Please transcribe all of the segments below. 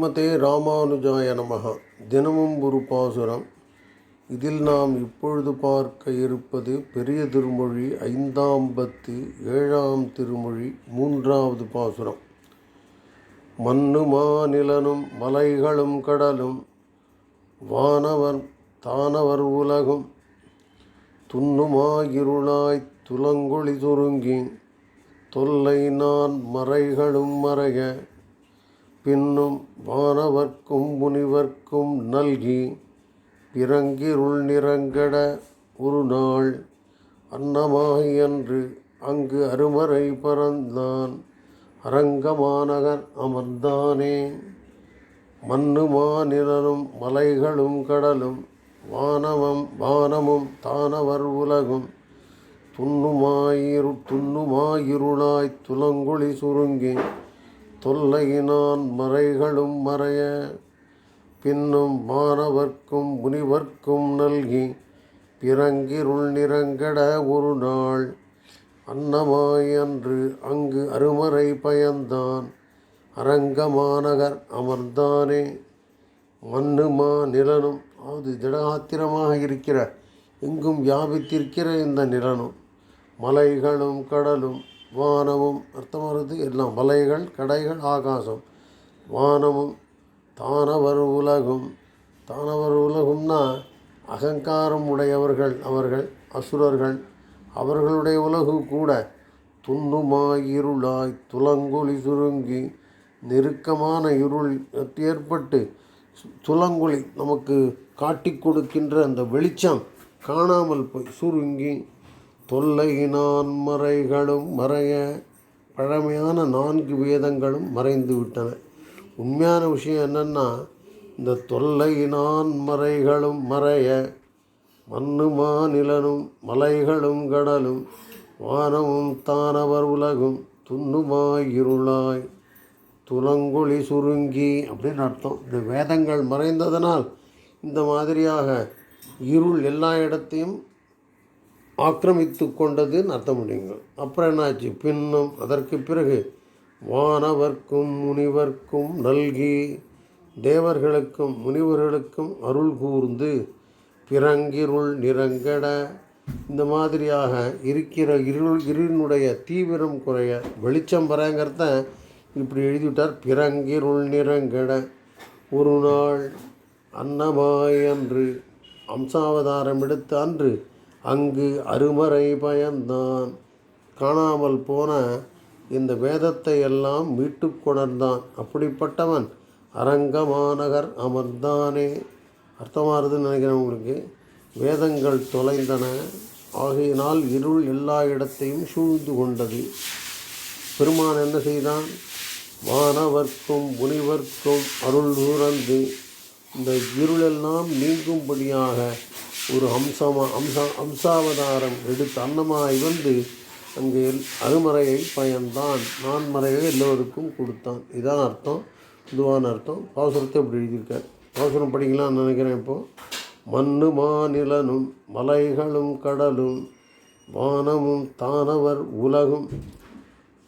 ஸ்ரீமதே ராமானுஜாய நமக. தினமும் ஒரு பாசுரம். இதில் நாம் இப்பொழுது பார்க்க இருப்பது பெரிய திருமொழி ஐந்தாம் பத்து ஏழாம் திருமொழி மூன்றாவது பாசுரம். மண்ணு மாநிலனும் மலைகளும் கடலும் வானவர் தானவர் உலகும். துண்ணுமாயிருளாய் துலங்குழி சுருங்கி தொல்லை நான் மறைகளும் மறைய பின்னும் வானவர்க்கும் முனிவர்க்கும் நல்கி பிறங்கிருள் நிறங்கட ஒரு நாள் அன்னமாயன்று அங்கு அருமறை பறந்தான். அரங்கமாநகர் அமர்ந்தானே. மண்ணுமா மாநிலனும் மலைகளும் கடலும் வானவம் வானமும் தானவர் உலகும். துண்ணுமாயிரு துண்ணுமாயிருளாய் துலங்குழி சுருங்கி தொல்லையினான் மறைகளும் மறைய பின்னும் மாணவர்க்கும் முனிவர்க்கும் நல்கி பிறங்கிருள் நிறங்கட ஒரு நாள் அன்னமாயன்று அங்கு அருமறை பயந்தான். அரங்கமாநகர் அமர்ந்தானே மண்ணுமா நிலனும். அது திடகாத்திரமாக இருக்கிற எங்கும் வியாபித்திருக்கிற இந்த நிலனும். மலைகளும் கடலும் வானமும் அர்த்தமானது எல்லாம் மலைகள் கடைகள் ஆகாசம். வானமும் தானவர் உலகும். தானவர் உலகும்னா அகங்காரம் உடையவர்கள் அவர்கள் அசுரர்கள். அவர்களுடைய உலகு கூட துண்ணுமாய் இருளாய் துலங்கொளி சுருங்கி நெருக்கமான இருள் ஏற்பட்டு துலங்குழி நமக்கு காட்டி கொடுக்கின்ற அந்த வெளிச்சம் காணாமல் போய் சுருங்கி தொல்லையினான் மறைகளும் மறைய பழமையான நான்கு வேதங்களும் மறைந்து விட்டன. உண்மையான விஷயம் என்னென்னா இந்த தொல்லையினான் மறைகளும் மறைய மண்ணு மாநிலனும் மலைகளும் கடலும் வானமும் தானவர் உலகும் துண்ணுமாய் இருளாய் துலங்கொளி சுருங்கி அப்படின்னு அர்த்தம். இந்த வேதங்கள் மறைந்ததனால் இந்த மாதிரியாக இருள் எல்லா இடத்தையும் ஆக்கிரமித்து கொண்டதுன்னு அர்த்தம் முடியுங்க அப்புறம் என்னாச்சு? பின்னும் அதற்கு பிறகு வானவர்க்கும் முனிவர்க்கும் நல்கி தேவர்களுக்கும் முனிவர்களுக்கும் அருள் கூர்ந்து பிறங்கிருள் நிறங்கட இந்த மாதிரியாக இருக்கிற இருள் இருளினுடைய தீவிரம் குறைய வெளிச்சம் வரங்கிறத இப்படி எழுதிவிட்டார். பிறங்கிருள் நிறங்கட ஒரு நாள் அன்னமாய் அன்று அம்சாவதாரம் எடுத்த அன்று அங்கு அருமறை பயந்தான். காணாமல் போன இந்த வேதத்தை எல்லாம் மீட்டு கொணர்ந்தான். அப்படிப்பட்டவன் அரங்கமாநகர் அமர்ந்தானே. அர்த்தமாகுதுன்னு நினைக்கிறேன் உங்களுக்கு. வேதங்கள் தொலைந்தன. ஆகையினால் இருள் எல்லா இடத்தையும் சூழ்ந்து கொண்டது. பெருமான் என்ன செய்தான்? வானவர்க்கும் முனிவர்க்கும் அருள் நூறந்து இந்த இருளெல்லாம் நீங்கும்படியாக ஒரு அம்சமா அம்சா அம்சாவதாரம் எடுத்து அன்னமாய் வந்து அங்கே அருமறையை பயந்தான். நான்மறையை எல்லோருக்கும் கொடுத்தான். இதான் அர்த்தம். இதுவான அர்த்தம். பாசுரத்தை இப்படி எழுதியிருக்கார். பாசுரம் படிக்கலாம்னு நினைக்கிறேன் இப்போது மண்ணு மாநிலனும் மலைகளும் கடலும் வானமும் தானவர் உலகும்.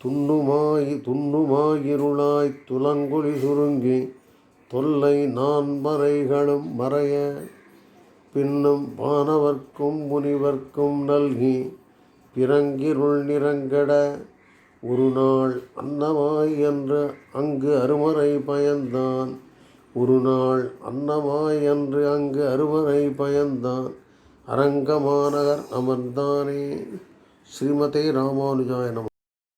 துண்ணுமாய் துண்ணுமாயிருளாய் துலங்குழி சுருங்கி தொல்லை நான்மறைகளும் மறைய பின்னும் வானவர்க்கும் முனிவர்க்கும் நல்கி பிறங்கிருள் நிறங்கட ஒரு நாள் அன்னமாய் என்று அங்கு அருமறை பயந்தான். ஒரு நாள் அன்னமாய் என்று அங்கு அருமறை பயந்தான். அரங்கமாநகர் அமர்ந்தானே. ஸ்ரீமதே ராமானுஜாய நம.